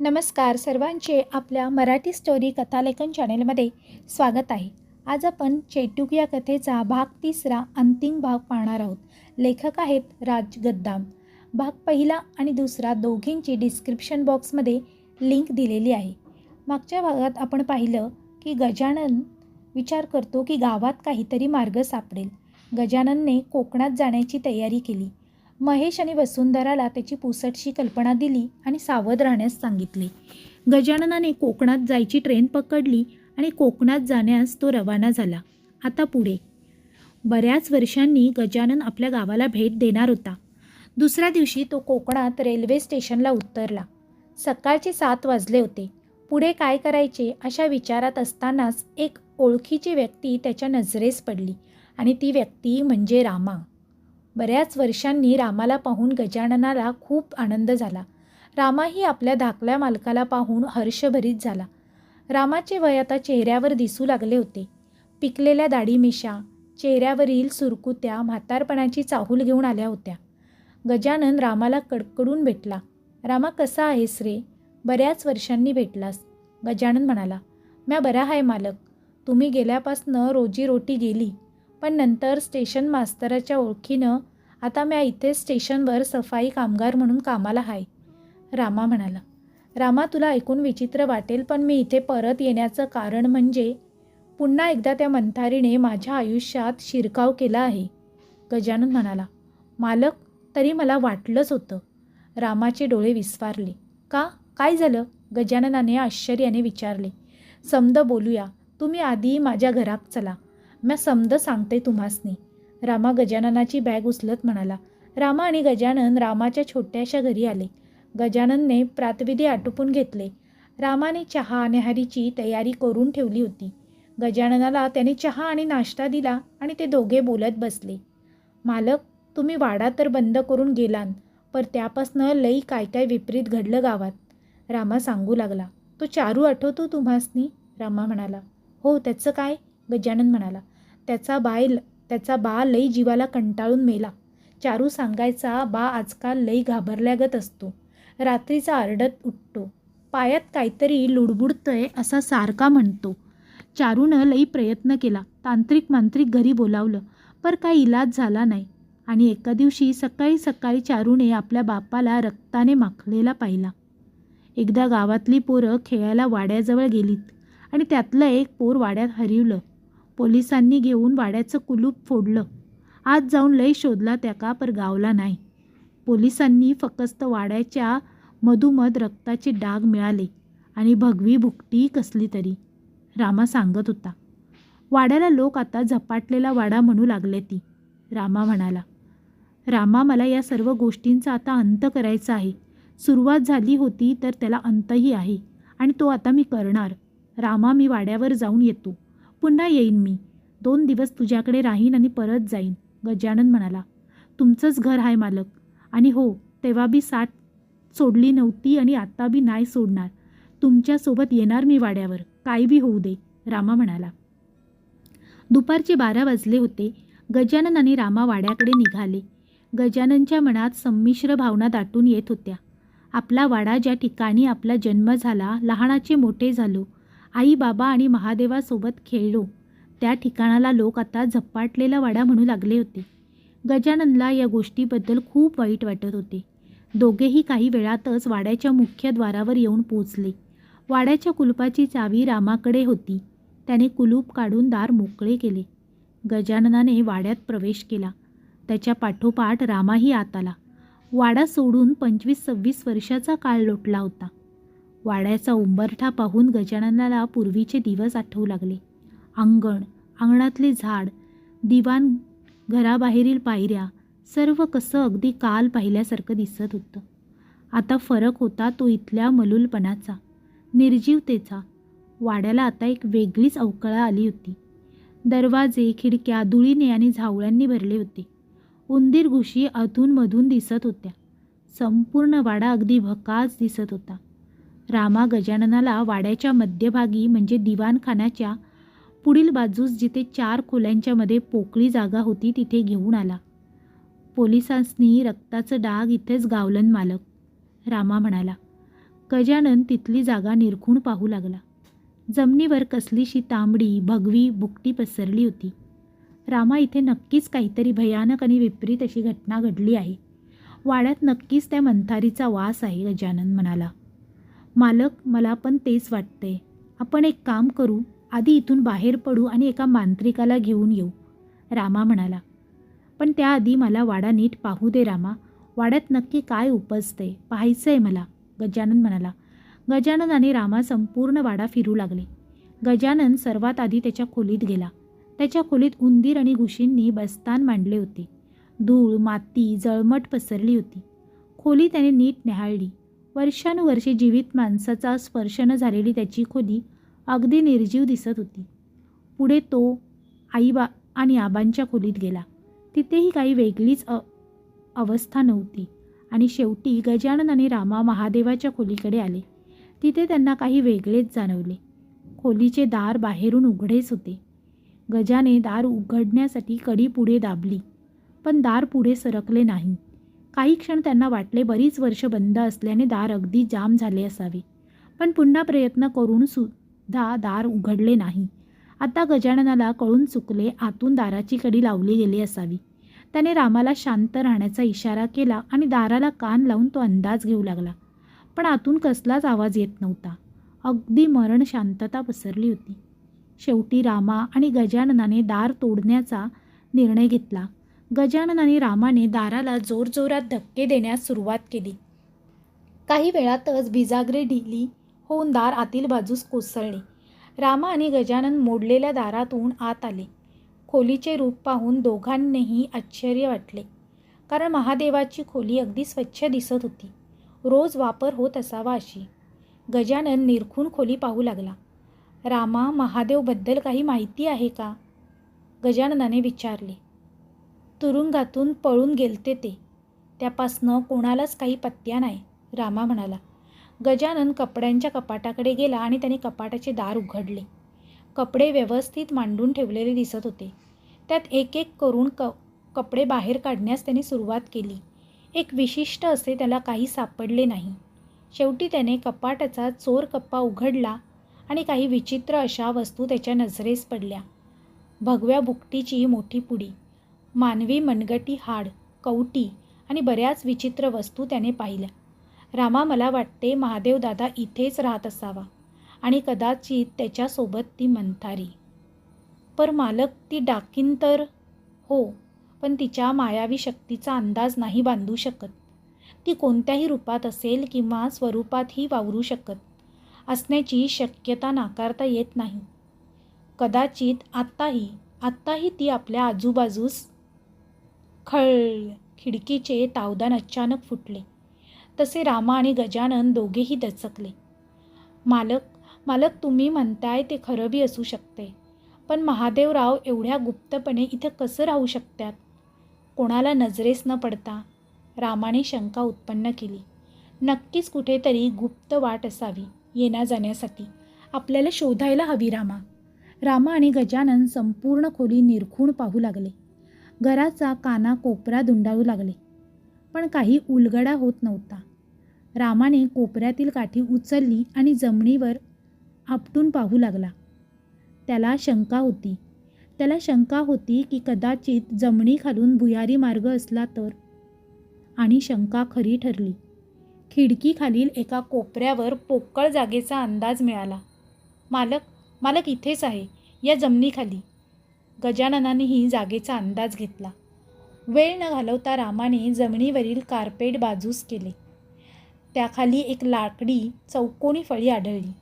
नमस्कार सर्वांचे आपल्या मराठी स्टोरी कथालेखन चॅनेलमध्ये स्वागत आहे. आज आपण चेटूक या कथेचा भाग तिसरा अंतिम भाग पाहणार आहोत. लेखक आहेत राज गद्दाम. भाग पहिला आणि दुसरा दोघींची डिस्क्रिप्शन बॉक्समध्ये लिंक दिलेली आहे. मागच्या भागात आपण पाहिलं की गजानन विचार करतो की गावात काहीतरी मार्ग सापडेल. गजाननने कोकणात जाण्याची तयारी केली. महेश आणि वसुंधराला त्याची पुसटशी कल्पना दिली आणि सावध राहण्यास सांगितले. गजाननाने कोकणात जायची ट्रेन पकडली आणि कोकणात जाण्यास तो रवाना झाला. आता पुढे. बऱ्याच वर्षांनी गजानन आपल्या गावाला भेट देणार होता. दुसऱ्या दिवशी तो कोकणात रेल्वे स्टेशनला उतरला. सकाळचे सात वाजले होते. पुढे काय करायचे अशा विचारात असतानाच एक ओळखीची व्यक्ती त्याच्या नजरेस पडली आणि ती व्यक्ती म्हणजे रामा. बऱ्याच वर्षांनी रामाला पाहून गजाननाला खूप आनंद झाला. रामाही आपल्या धाकल्या मालकाला पाहून हर्षभरीत झाला. रामाचे वय आता चेहऱ्यावर दिसू लागले होते. पिकलेल्या दाढीमिशा चेहऱ्यावरील सुरकुत्या म्हातारपणाची चाहूल घेऊन आल्या होत्या. गजानन रामाला कडकडून भेटला. रामा कसा आहेस रे? बऱ्याच वर्षांनी भेटलास गजानन म्हणाला. म्या बरा आहे मालक. तुम्ही गेल्यापासनं रोजीरोटी गेली. पण नंतर स्टेशन मास्तराच्या ओळखीनं आता म्या इथे स्टेशनवर सफाई कामगार म्हणून कामाला आहे रामा म्हणाला रामा तुला ऐकून विचित्र वाटेल पण मी इथे परत येण्याचं कारण म्हणजे पुन्हा एकदा त्या मंथारीने माझ्या आयुष्यात शिरकाव केला आहे. गजानन म्हणाला मालक तरी मला वाटलंच होतं. रामाचे डोळे विस्फारले का? काय झालं? गजाननाने आश्चर्याने विचारले समद बोलूया तुम्ही आधी माझ्या घरात चला. म्या समद सांगते तुम्हासनी. रामा गजाननाची बॅग उचलत म्हणाला. रामा आणि गजानन रामाच्या छोट्याशा घरी आले. गजाननने प्रातविधी आटोपून घेतले. रामाने चहा न्याहारीची तयारी करून ठेवली होती. गजाननाला त्याने चहा आणि नाश्ता दिला आणि ते दोघे बोलत बसले. मालक तुम्ही वाडा तर बंद करून गेलान पर त्यापासनं लई काय काय विपरीत घडलं गावात. रामा सांगू लागला. तो चारू आठवतो तुम्हासनी? रामा म्हणाला. हो त्याचं काय? गजानन म्हणाला. त्याचा बाय त्याचा बा लई जीवाला कंटाळून मेला. चारू सांगायचा बा आजकाल लई घाबरल्यागत असतो. रात्रीचा आरडत उठतो. पायात काहीतरी लुडबुडतंय असा सारखा म्हणतो. चारूनं लई प्रयत्न केला. तांत्रिक मांत्रिक घरी बोलावलं पर काही इलाज झाला नाही. आणि एका दिवशी सकाळी सकाळी चारूने आपल्या बापाला रक्ताने माखलेला पाहिला. एकदा गावातली पोरं खेळायला वाड्याजवळ गेलीत आणि त्यातलं एक पोर वाड्यात हरवलं. पोलिसांनी घेऊन वाड्याचं कुलूप फोडलं. आज जाऊन लय शोधला त्याका पर गावला नाही. पोलिसांनी फकस्त वाड्याच्या मधोमध रक्ताचे डाग मिळाले आणि भगवी भुकटी कसली तरी रामा सांगत होता. वाड्याला लोक आता झपाटलेला वाडा म्हणू लागले ती रामा म्हणाला. रामा मला या सर्व गोष्टींचा आता अंत करायचा आहे. सुरुवात झाली होती तर त्याला अंतही आहे आणि तो आता मी करणार. रामा मी वाड्यावर जाऊन येतो. पुन्हा येईन मी. दोन दिवस तुझ्याकडे राहीन आणि परत जाईन गजानन म्हणाला. तुमचंच घर आहे मालक. आणि हो तेव्हा बी साठ सोडली नव्हती आणि आत्ता बी नाही सोडणार. तुमच्यासोबत येणार मी वाड्यावर. काय बी होऊ दे रामा म्हणाला. दुपारचे बारा वाजले होते. गजानन आणि रामा वाड्याकडे निघाले. गजाननच्या मनात संमिश्र भावना दाटून येत होत्या. आपला वाडा ज्या ठिकाणी आपला जन्म झाला लहानाचे मोठे झालो. आई बाबा आणि महादेवासोबत खेळलो. त्या ठिकाणाला लोक आता झपाटलेला वाडा म्हणू लागले होते. गजाननला या गोष्टीबद्दल खूप वाईट वाटत होते. दोघेही काही वेळातच वाड्याच्या मुख्य द्वारावर येऊन पोचले वाड्याच्या कुलपाची चावी रामाकडे होती. त्याने कुलूप काढून दार मोकळे केले. गजाननाने वाड्यात प्रवेश केला. त्याच्या पाठोपाठ रामाही आत आला. वाडा सोडून पंचवीस सव्वीस वर्षाचा काळ लोटला होता. वाड्याचा उंबरठा पाहून गजाननाला पूर्वीचे दिवस आठवू लागले. अंगण अंगणातले झाड दिवाण घराबाहेरील पायऱ्या सर्व कसं अगदी काल पाहिल्यासारखं दिसत होतं. आता फरक होता तो इथल्या मलूलपणाचा निर्जीवतेचा. वाड्याला आता एक वेगळीच अवकळा आली होती. दरवाजे खिडक्या धुळीने आणि झावळ्यांनी भरले होते. उंदीर घुशी अधूनमधून दिसत होत्या. संपूर्ण वाडा अगदी भकास दिसत होता. रामा गजाननाला वाड्याच्या मध्यभागी म्हणजे दिवाणखानाच्या पुढील बाजूस जिथे चार खोल्यांच्या मध्ये पोकळी जागा होती तिथे घेऊन आला. पोलिसांनी रक्ताचं डाग इथेच गावलन मालक. रामा म्हणाला गजानन तिथली जागा निरखून पाहू लागला. जमिनीवर कसलीशी तांबडी भगवी बुकटी पसरली होती. रामा इथे नक्कीच काहीतरी भयानक आणि विपरीत अशी घटना घडली आहे. वाड्यात नक्कीच त्या मंथारीचा वास आहे गजानन म्हणाला. मालक मला पण तेच वाटतंय. आपण एक काम करू आधी इथून बाहेर पडू आणि एका मांत्रिकाला घेऊन येऊ. रामा म्हणाला. पण त्याआधी मला वाडा नीट पाहू दे रामा. वाड्यात नक्की काय उपजते पाहायचं आहे मला गजानन म्हणाला. गजानन आणि रामा संपूर्ण वाडा फिरू लागले. गजानन सर्वात आधी त्याच्या खोलीत गेला. त्याच्या खोलीत उंदीर आणि घुशींनी बस्तान मांडले होते. धूळ माती जळमट पसरली होती. खोली त्याने नीट न्याहाळली. वर्षानुवर्षे जीवित माणसाचा स्पर्श न झालेली त्याची खोली अगदी निर्जीव दिसत होती. पुढे तो आईबा आणि आबांच्या खोलीत गेला. तिथेही काही वेगळीच अ अवस्था नव्हती आणि शेवटी गजानन आणि रामा महादेवाच्या खोलीकडे आले. तिथे त्यांना काही वेगळेच जाणवले. खोलीचे दार बाहेरून उघडेच होते. गजाने दार उघडण्यासाठी कडी पुढे दाबली पण दार पुढे सरकले नाही. काही क्षण त्यांना वाटले बरीच वर्ष बंद असल्याने दार अगदी जाम झाले असावे. पण पुन्हा प्रयत्न करून सुद्धा दार उघडले नाही. आता गजाननाला कळून चुकले आतून दाराची कडी लावली गेली असावी. त्याने रामाला शांत राहण्याचा इशारा केला आणि दाराला कान लावून तो अंदाज घेऊ लागला. पण आतून कसलाच आवाज येत नव्हता. अगदी मरण शांतता पसरली होती. शेवटी रामा आणि गजाननाने दार तोडण्याचा निर्णय घेतला. गजानन आणि रामाने दाराला जोरजोरात धक्के देण्यास सुरुवात केली. काही वेळातच बिजागरे ढिली होऊन दार आतील बाजूस कोसळले. रामा आणि गजानन मोडलेल्या दारातून आत आले. खोलीचे रूप पाहून दोघांनीही आश्चर्य वाटले कारण महादेवाची खोली अगदी स्वच्छ दिसत होती. रोज वापर होत असावा अशी. गजानन निरखून खोली पाहू लागला. रामा महादेवबद्दल काही माहिती आहे का? गजाननाने विचारले. तुरुंगातून पळून गेलते ते. त्यापासनं कोणालाच काही पत्त्या नाही रामा म्हणाला. गजानन कपड्यांच्या कपाटाकडे गेला आणि त्याने कपाटाचे दार उघडले. कपडे व्यवस्थित मांडून ठेवलेले दिसत होते. त्यात एक एक करून क कपडे बाहेर काढण्यास त्याने सुरुवात केली. एक विशिष्ट असे त्याला काही सापडले नाही. शेवटी त्याने कपाटाचा चोर कप्पा उघडला आणि काही विचित्र अशा वस्तू त्याच्या नजरेस पडल्या. भगव्या बुकटीची मोठी पुडी. मानवी मनगटी हाड कवटी आणि बऱ्याच विचित्र वस्तू त्याने पाहिल्या. रामा मला वाटते महादेवदादा इथेच राहत असावा आणि कदाचित त्याच्यासोबत ती मंथारी. पर मालक ती डाकीन तर हो पण तिच्या मायावी शक्तीचा अंदाज नाही बांधू शकत. ती कोणत्याही रूपात असेल किंवा स्वरूपातही वावरू शकत असण्याची शक्यता नाकारता येत नाही. कदाचित आत्ताही आत्ताही ती आपल्या आजूबाजूस खळ खिडकीचे तावदान अचानक फुटले. तसे रामा आणि गजानन दोघेही दचकले. मालक मालक तुम्ही म्हणताय ते खरं बी असू शकते. पण महादेवराव एवढ्या गुप्तपणे इथं कसं राहू शकतात? कोणाला नजरेस न पडता रामाने शंका उत्पन्न केली. नक्कीच कुठेतरी गुप्त वाट असावी येण्या जाण्यासाठी. आपल्याला शोधायला हवी रामा. रामा आणि गजानन संपूर्ण खोली निरखून पाहू लागले. घराचा काना कोपरा दुंडाळू लागले. पण काही उलगडा होत नव्हता. रामाने कोपऱ्यातील काठी उचलली आणि जमिनीवर आपटून पाहू लागला. त्याला शंका होती. त्याला शंका होती की कदाचित जमिनीखालून भुयारी मार्ग असला तर. आणि शंका खरी ठरली. खिडकीखालील एका कोपऱ्यावर पोकळ जागेचा अंदाज मिळाला. मालक मालक इथेच आहे या जमिनीखाली. गजाननानेही जागेचा अंदाज घेतला. वेळ न घालवता रामाने जमिनीवरील कार्पेट बाजूस केले. त्याखाली एक लाकडी चौकोनी फळी आढळली.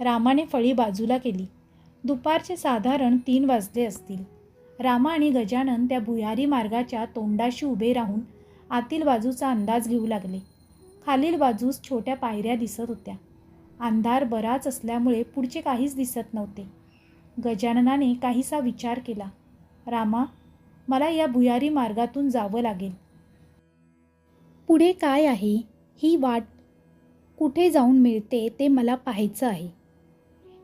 रामाने फळी बाजूला केली. दुपारचे साधारण तीन वाजले असतील. रामा आणि गजानन त्या भुयारी मार्गाच्या तोंडाशी उभे राहून आतील बाजूचा अंदाज घेऊ लागले. खालील बाजूस छोट्या पायऱ्या दिसत होत्या. अंधार बराच असल्यामुळे पुढचे काहीच दिसत नव्हते. गजाननाने काहीसा विचार केला. रामा मला या भुयारी मार्गातून जावं लागेल. पुढे काय आहे? ही वाट कुठे जाऊन मिळते ते मला पाहायचं आहे.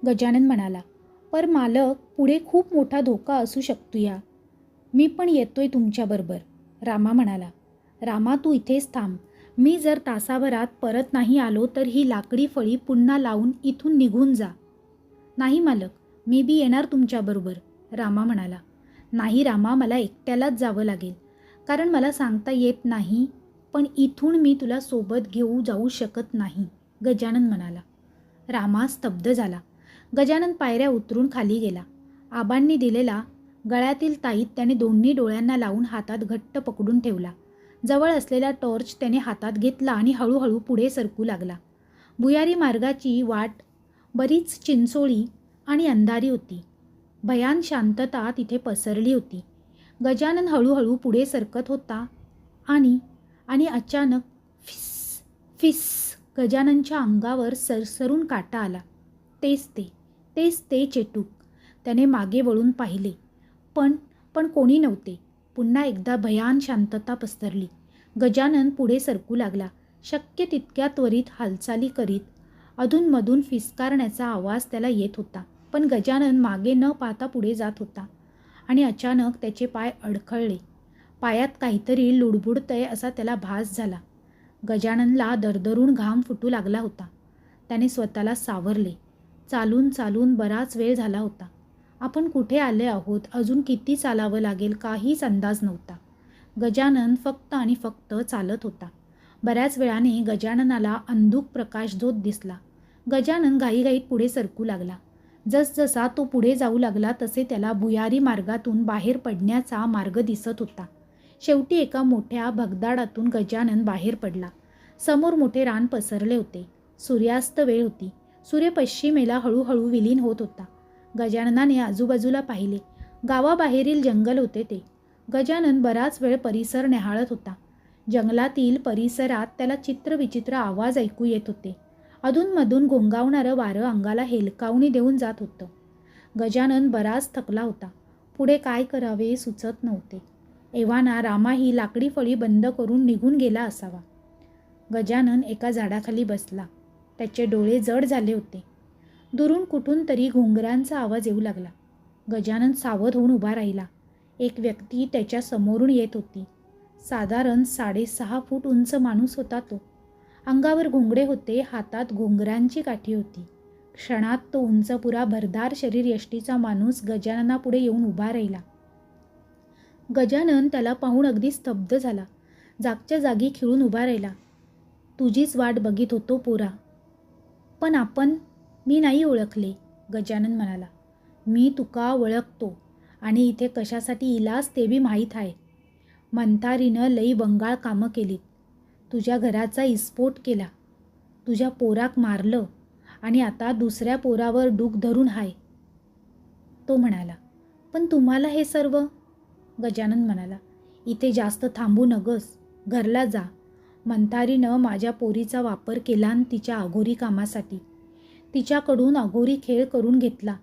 गजानन म्हणाला पर मालक पुढे खूप मोठा धोका असू शकतो या. मी पण येतोय तुमच्याबरोबर रामा म्हणाला रामा तू इथेच थांब. मी जर तासाभरात परत नाही आलो तर ही लाकडी फळी पुन्हा लावून इथून निघून जा. नाही मालक. मी बी येणार तुमच्याबरोबर रामा म्हणाला. नाही रामा मला एकट्यालाच जावं लागेल. कारण मला सांगता येत नाही पण इथून मी तुला सोबत घेऊ जाऊ शकत नाही गजानन म्हणाला. रामा स्तब्ध झाला. गजानन पायऱ्या उतरून खाली गेला. आबांनी दिलेला गळ्यातील ताईत त्याने दोन्ही डोळ्यांना लावून हातात घट्ट पकडून ठेवला. जवळ असलेला टॉर्च त्याने हातात घेतला आणि हळूहळू पुढे सरकू लागला. भुयारी मार्गाची वाट बरीच चिंचोळी आणि अंधारी होती. भयान शांतता तिथे पसरली होती. गजानन हळूहळू पुढे सरकत होता आणि आणि अचानक फिस फिस गजाननच्या अंगावर सरसरून काटा आला. तेच ते तेच ते चेटूक त्याने मागे वळून पाहिले. पण पण कोणी नव्हते. पुन्हा एकदा भयान शांतता पसरली. गजानन पुढे सरकू लागला. शक्य तितक्या त्वरित हालचाली करीत अधूनमधून फिसकारण्याचा आवाज त्याला येत होता पण गजानन मागे न पाहता पुढे जात होता आणि अचानक त्याचे पाय अडखळले. पायात काहीतरी लुडबुडतंय असा त्याला भास झाला. गजाननला दरदरून घाम फुटू लागला होता. त्याने स्वतःला सावरले. चालून चालून बराच वेळ झाला होता. आपण कुठे आले आहोत? अजून किती चालावं लागेल? काहीच अंदाज नव्हता. गजानन फक्त आणि फक्त चालत होता. बऱ्याच वेळाने गजाननाला अंधुक प्रकाशझोत दिसला. गजानन घाईघाईत पुढे सरकू लागला. जसजसा तो पुढे जाऊ लागला तसे त्याला भुयारी मार्गातून बाहेर पडण्याचा मार्ग दिसत होता. शेवटी एका मोठ्या भगदाडातून गजानन बाहेर पडला. समोर मोठे रान पसरले होते. सूर्यास्त वेळ होती. सूर्य पश्चिमेला हळूहळू विलीन होत होता. गजाननाने आजूबाजूला पाहिले. गावाबाहेरील जंगल होते ते. गजानन बराच वेळ परिसर न्याहाळत होता. जंगलातील परिसरात त्याला चित्रविचित्र आवाज ऐकू येत होते. अधूनमधून घोंगावणारं वारं अंगाला हेलकावणी देऊन जात होतं. गजानन बराच थकला होता. पुढे काय करावे सुचत नव्हते. एव्हाना रामा ही लाकडी फळी बंद करून निघून गेला असावा. गजानन एका झाडाखाली बसला. त्याचे डोळे जड झाले होते. दुरून कुठून तरी घुंगरांचा आवाज येऊ लागला. गजानन सावध होऊन उभा राहिला. एक व्यक्ती त्याच्या समोरून येत होती. साधारण साडेसहा फूट उंच माणूस होता तो. अंगावर घोंगडे होते हातात घोंगरांची काठी होती. क्षणात तो उंचपुरा भरदार शरीर यष्टीचा माणूस गजाननापुढे येऊन उभा राहिला. गजानन त्याला पाहून अगदी स्तब्ध झाला. जागच्या जागी खिळून उभा राहिला. तुझीच वाट बघित होतो पोरा. पण आपण मी नाही ओळखले गजानन म्हणाला. मी तुका ओळखतो आणि इथे कशासाठी इलाज ते बी माहीत आहे. मंथारीनं लई बंगाळ कामं केलीत. तुझ्या घराचा इस्फोट केला. तुझ्या पोराक मारलं आणि आता दुसऱ्या पोरावर डूक धरून हाय. तो म्हणाला पण तुम्हाला हे सर्व? गजानन म्हणाला इथे जास्त थांबू नगस. घरला जा. मंथारीनं माझ्या पोरीचा वापर केला आणि तिच्या अघोरी कामासाठी. तिच्याकडून अघोरी खेळ करून घेतला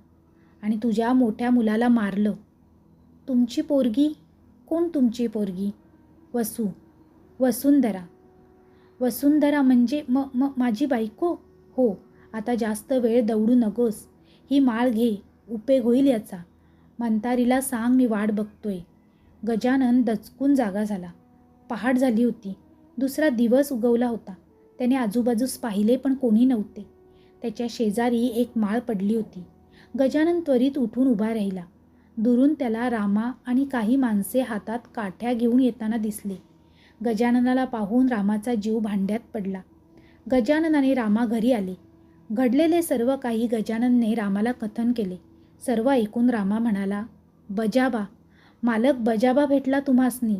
आणि तुझ्या मोठ्या मुलाला मारलं. तुमची पोरगी? कोण तुमची पोरगी? वसू. वसुंधरा. वसुंधरा म्हणजे म म माझी बायको? हो. आता जास्त वेळ दौडू नकोस. ही माळ घे. उपेग होईल याचा. मंतारीला सांग मी वाट बघतोय. गजानन दचकून जागा झाला. पहाट झाली होती. दुसरा दिवस उगवला होता. त्याने आजूबाजूस पाहिले पण कोणी नव्हते. त्याच्या शेजारी एक माळ पडली होती. गजानन त्वरित उठून उभा राहिला. दुरून त्याला रामा आणि काही माणसे हातात काठ्या घेऊन येताना दिसले. गजाननाला पाहून रामाचा जीव भांड्यात पडला. गजाननाने रामा घरी आले. घडलेले सर्व काही गजाननने रामाला कथन केले. सर्व ऐकून रामा म्हणाला बजाबा मालक बजाबा भेटला तुम्हासनी.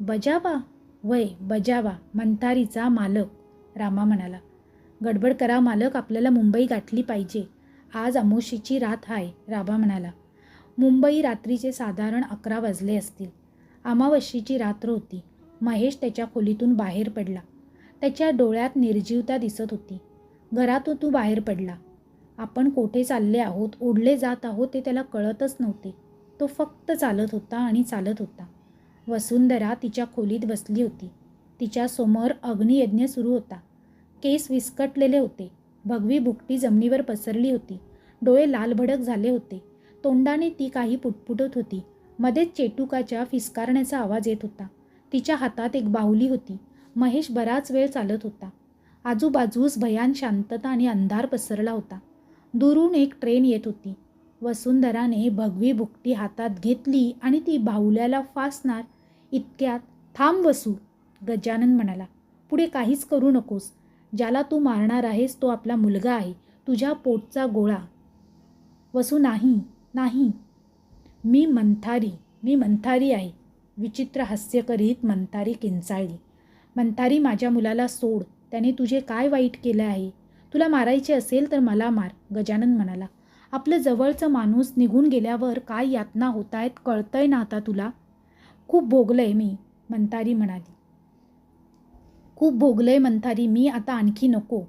बजाबा? वय बजाबा मंथारीचा मालक रामा म्हणाला. गडबड करा मालक आपल्याला मुंबई गाठली पाहिजे. आज अमोशीची रात आहे राबा म्हणाला. मुंबई रात्रीचे साधारण अकरा वाजले असतील. अमावस्येची रात्र होती. महेश त्याच्या खोलीतून बाहेर पडला. त्याच्या डोळ्यात निर्जीवता दिसत होती. घरातून तू बाहेर पडला. आपण कोठे चालले आहोत ओढले जात आहोत ते त्याला कळतच नव्हते. तो फक्त चालत होता आणि चालत होता. वसुंधरा तिच्या खोलीत बसली होती. तिच्यासमोर अग्नियज्ञ सुरू होता. केस विस्कटलेले होते. भगवी बुकटी जमिनीवर पसरली होती. डोळे लालभडक झाले होते. तोंडाने ती काही पुटपुटत होती. मध्येच चेटुकाच्या फिसकारण्याचा आवाज येत होता. तिच्या हातात एक बाहुली होती. महेश बराच वेळ चालत होता. आजूबाजूस भयान शांतता आणि अंधार पसरला होता. दुरून एक ट्रेन येत होती. वसुंधराने भगवी बुकटी हातात घेतली आणि ती बाहुल्याला फासणार. इतक्यात थांब वसू गजानन म्हणाला. पुढे काहीच करू नकोस. ज्याला तू मारणार आहेस तो आपला मुलगा आहे. तुझ्या पोटचा गोळा. वसू नाही नाही. मी मंथारी मी मंथारी आहे. विचित्र हास्य करीत मंथारी किंचाळली. मंथारी माझ्या मुलाला सोड. त्याने तुझे काय वाईट केलं आहे? तुला मारायचे असेल तर मला मार गजानन म्हणाला. आपलं जवळचं माणूस निघून गेल्यावर काय यातना होत आहेत कळतंय ना आता तुला? खूप भोगलंय मी मंथारी म्हणाली. खूप भोगलंय मंथारी मी आता आणखी नको.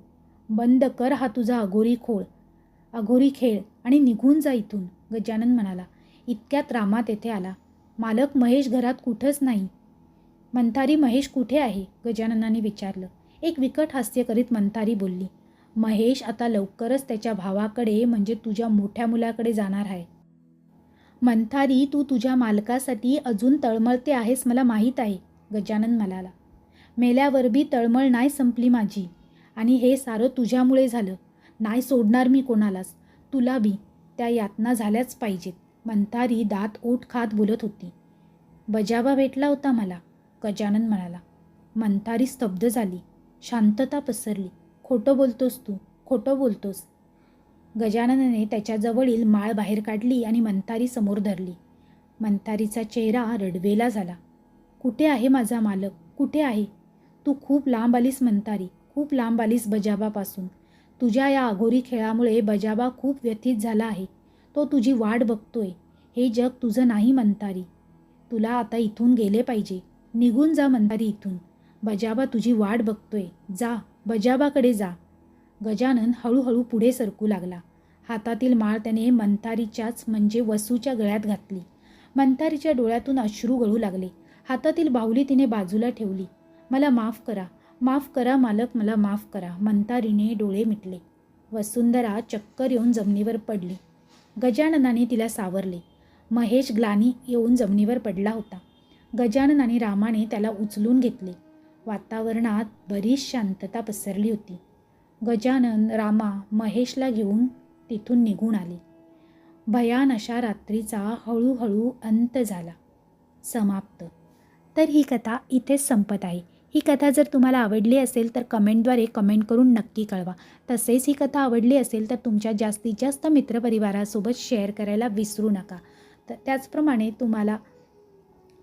बंद कर हा तुझा अघोरी खोळ. अघोरी खेळ आणि निघून जा इथून गजानन म्हणाला. इतक्यात रामा तेथे आला. मालक महेश घरात कुठंच नाही. मंथारी महेश कुठे आहे? गजाननाने विचारलं. एक विकट हास्य करीत मंथारी बोलली महेश आता लवकरच त्याच्या भावाकडे म्हणजे तुझ्या मोठ्या मुलाकडे जाणार आहे. मंथारी तू तुझ्या मालकासाठी अजून तळमळते आहेस मला माहीत आहे गजानन म्हणाला. मेल्यावर बी तळमळ नाही संपली माझी. आणि हे सारं तुझ्यामुळे झालं. नाही सोडणार मी कोणालाच. तुला बी. त्या यातना झाल्याच पाहिजेत. मंथारी दात ओठ खात बोलत होती. बजावा भेटला होता मला गजानन म्हणाला. मंथारी स्तब्ध झाली शांतता पसरली. खोटं बोलतोस तू खोटं बोलतोस. गजाननने त्याच्याजवळील माळ बाहेर काढली आणि मंथारी समोर धरली. मंतारीचा चेहरा रडवेला झाला. कुठे आहे माझा मालक? कुठे आहे? तू खूप लांब आलीस मंतारी खूप लांब आलीस बजाबापासून तुझ्या या अघोरी खेळामुळे बजाबा खूप व्यथित झाला आहे. तो तुझी वाट बघतोय. हे जग तुझं नाही मंतारी तुला आता इथून गेले पाहिजे. निघून जा मंतारी इथून. बजाबा तुझी वाट बघतोय. जा बजाबाकडे जा. गजानन हळूहळू पुढे सरकू लागला. हातातील माळ त्याने मंतारीच्याच म्हणजे वसूच्या गळ्यात घातली. मंतारीच्या डोळ्यातून अश्रू गळू लागले. हातातील बाहुली तिने बाजूला ठेवली. मला माफ करा. माफ करा मालक मला माफ करा. मंतारीने डोळे मिटले. वसुंधरा चक्कर येऊन जमिनीवर पडली. गजाननाने तिला सावरले. महेश ग्लानी येऊन जमिनीवर पडला होता. गजानन आणि रामाने त्याला उचलून घेतले. वातावरणात बरीच शांतता पसरली होती. गजानन रामा महेशला घेऊन तिथून निघून आले. भयान अशा रात्रीचा हळूहळू अंत झाला. समाप्त. तर ही कथा इथेच संपत आहे. ही कथा जर तुम्हाला आवडली असेल तर कमेंटद्वारे कमेंट करून नक्की कळवा. तसेच ही कथा आवडली असेल तर तुमच्या जास्तीत जास्त मित्रपरिवारासोबत शेअर करायला विसरू नका. तर त्याचप्रमाणे तुम्हाला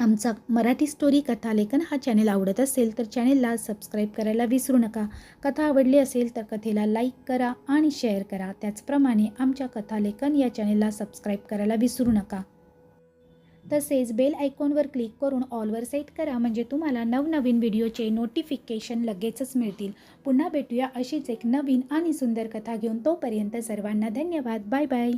आमचा मराठी स्टोरी कथालेखन हा चॅनेल आवडत असेल तर चॅनेलला सबस्क्राईब करायला विसरू नका. कथा आवडली असेल तर कथेला लाईक करा आणि शेअर करा. त्याचप्रमाणे आमच्या कथालेखन या चॅनेलला सबस्क्राईब करायला विसरू नका. तसेच बेल आयकॉनवर क्लिक करून ऑलवर सेट करा म्हणजे तुम्हाला नवनवीन व्हिडिओचे नोटिफिकेशन लगेचच मिळतील. पुन्हा भेटूया अशीच एक नवीन आणि सुंदर कथा घेऊन तोपर्यंत सर्वांना धन्यवाद. Bye bye.